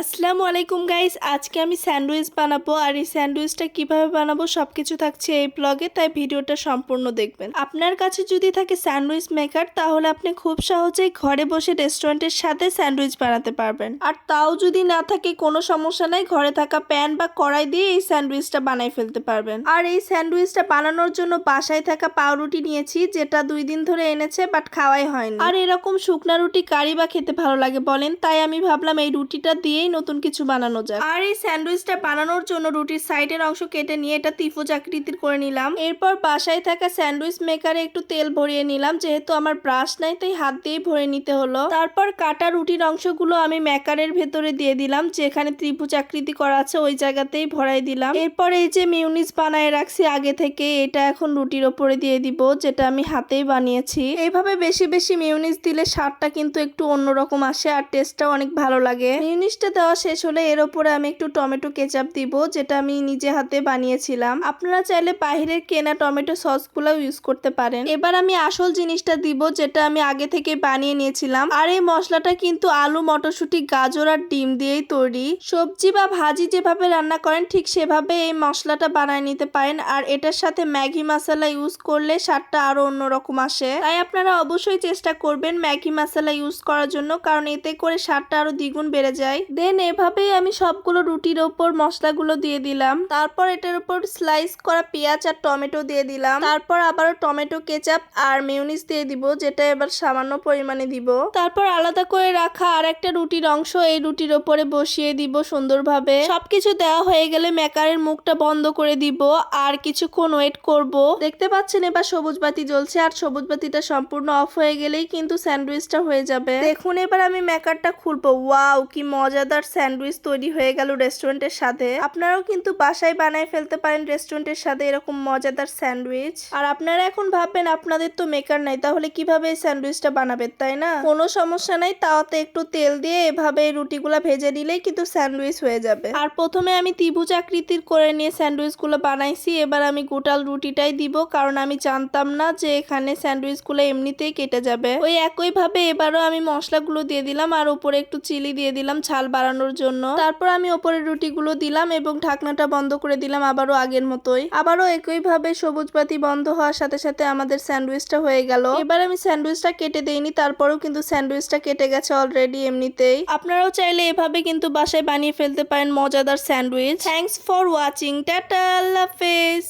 আসসালামু আলাইকুম গাইস, আজকে আমি স্যান্ডউইচ বানাবো। আর এই স্যান্ডউইচটা কীভাবে বানাবো সব কিছু থাকছে এই ব্লগে, তাই ভিডিওটা সম্পূর্ণ দেখবেন। আপনার কাছে যদি থাকে স্যান্ডউইচ মেকার, তাহলে আপনি খুব সহজেই ঘরে বসে রেস্টুরেন্টের সাথে স্যান্ডউইচ বানাতে পারবেন। আর তাও যদি না থাকে, কোনো সমস্যা নাই, ঘরে থাকা প্যান বা কড়াই দিয়ে এই স্যান্ডউইচটা বানাই ফেলতে পারবেন। আর এই স্যান্ডউইচটা বানানোর জন্য বাসায় থাকা পাউরুটি নিয়েছি, যেটা দুই দিন ধরে এনেছে, বাট খাওয়াই হয়নি। আর এরকম শুকনা রুটি কারি বা খেতে ভালো লাগে বলেন, তাই আমি ভাবলাম এই রুটিটা দিয়েই নতুন কিছু বানানো যায় আর এই স্যান্ডউইচটা বানানোর জন্য রুটির সাইডের অংশ কেটে নিয়ে এটা ত্রিভুজ আকৃতির করে নিলাম। এরপর বাসায় থাকা স্যান্ডউইচ মেকারে একটু তেল ভরিয়ে নিলাম যেহেতু আমার ব্রাশ নাই তাই হাত দিয়ে ভরে নিতে হলো। তারপর কাটা রুটির অংশগুলো আমি মেকারের ভেতরে দিয়ে দিলাম যেখানে ত্রিভুজ আকৃতি করা আছে ওই জায়গাতেই ভরাই দিলাম। এরপর এই যে মিউনিস বানায় রাখছি আগে থেকে এটা এখন রুটির ওপরে দিয়ে দিব যেটা আমি হাতেই বানিয়েছি। এইভাবে বেশি বেশি মিউনিস দিলে স্বাদটা কিন্তু একটু অন্যরকম আসে আর টেস্টটাও অনেক ভালো লাগে। মিউনিসটা দেওয়া শেষ হলে এর ওপরে আমি একটু টমেটো কেচাপ দিব, যেটা আমি নিজে হাতে বানিয়েছিলাম। আপনারা চাইলে বাইরের কেনা টমেটো সসগুলো ইউজ করতে পারেন। এবার আমি আসল জিনিসটা দিব, যেটা আমি আগে থেকে বানিয়ে নিয়েছিলাম। আর এই মশলাটা কিন্তু আলু, মটরশুঁটি, গাজর আর ডিম দিয়েই তৈরি। সবজি বা ভাজি যেভাবে রান্না করেন, ঠিক সেভাবে এই মশলাটা বানায় নিতে পারেন। আর এটার সাথে ম্যাগি মশলা ইউজ করলে স্বাদটা আরও অন্যরকম আসে। তাই আপনারা অবশ্যই চেষ্টা করবেন ম্যাগি মশলা ইউজ করার জন্য, কারণ এতে করে স্বাদটা আরও দ্বিগুণ বেড়ে যায়। দেন এভাবেই আমি সবগুলো রুটির ওপর মশলাগুলো দিয়ে দিলাম। তারপর এটার উপর স্লাইস করা পেঁয়াজ আর টমেটো দিয়ে দিলাম। তারপর আবারও টমেটো কেচাপ আর মেয়োনিজ দিয়ে দিব, যেটা এবার সামান্য পরিমাণে দিব। তারপর আলাদা করে রাখা আর একটা রুটির অংশ এই রুটির ওপরে বসিয়ে দিব সুন্দরভাবে। সবকিছু দেওয়া হয়ে গেলে মেকারের মুখটা বন্ধ করে দিব। আর কিছুক্ষণ ওয়েট করব। দেখতে পাচ্ছেন এবার সবুজ বাতি জ্বলছে আর সবুজ বাতিটা সম্পূর্ণ অফ হয়ে গেলেই কিন্তু স্যান্ডউইচটা হয়ে যাবে। দেখুন এবার আমি মেকারটা খুলবো। ওয়াও, কি মজাদার স্যান্ডউইচ তৈরি হয়ে গেল রেস্টুরেন্টের সাথে। আপনারাও কিন্তু বাসায় বানায় ফেলতে পারেন রেস্টুরেন্টের সাথে এরকম মজাদার স্যান্ডউইচ। আর আপনারা এখন ভাববেন, আপনাদের তো মেকার নাই, তাহলে কীভাবে এই স্যান্ডউইচটা বানাবেন, তাই না? কোনো সমস্যা নাই, তাওয়াতে একটু তেল দিয়ে এভাবে রুটিগুলো ভেজে নিলেই কিন্তু স্যান্ডউইচ হয়ে যাবে। আর প্রথমে আমি ত্রিভুজ আকৃতির করে নিয়ে স্যান্ডউইচগুলো বানাইছি, এবার আমি গোটাল রুটিটাই দিব, কারণ আমি জানতাম না যে এখানে স্যান্ডউইচগুলো এমনিতেই কেটে যাবে। ওই একইভাবে এবারও আমি মশলাগুলো দিয়ে দিলাম, আর উপরে একটু চিলি দিয়ে দিলাম, ঝাল বাড়ানোর জন্য। তারপর আমি ওপরের রুটিগুলো দিলাম এবং ঢাকনাটা বন্ধ করে দিলাম আবারও আগের মতোই। আবারও একইভাবে সবুজ বাতি বন্ধ হওয়ার সাথে সাথে আমাদের স্যান্ডউইচটা হয়ে গেল। এবার আমি স্যান্ডউইচটা কেটে দেইনি, তারপরেও কিন্তু স্যান্ডউইচটা কেটে গেছে অলরেডি এমনিতেই। আপনারাও চাইলে এভাবে কিন্তু বাসায় বানিয়ে ফেলতে পারেন মজাদার sandwich. Thanks for watching tata, আল্লাহ হাফেজ।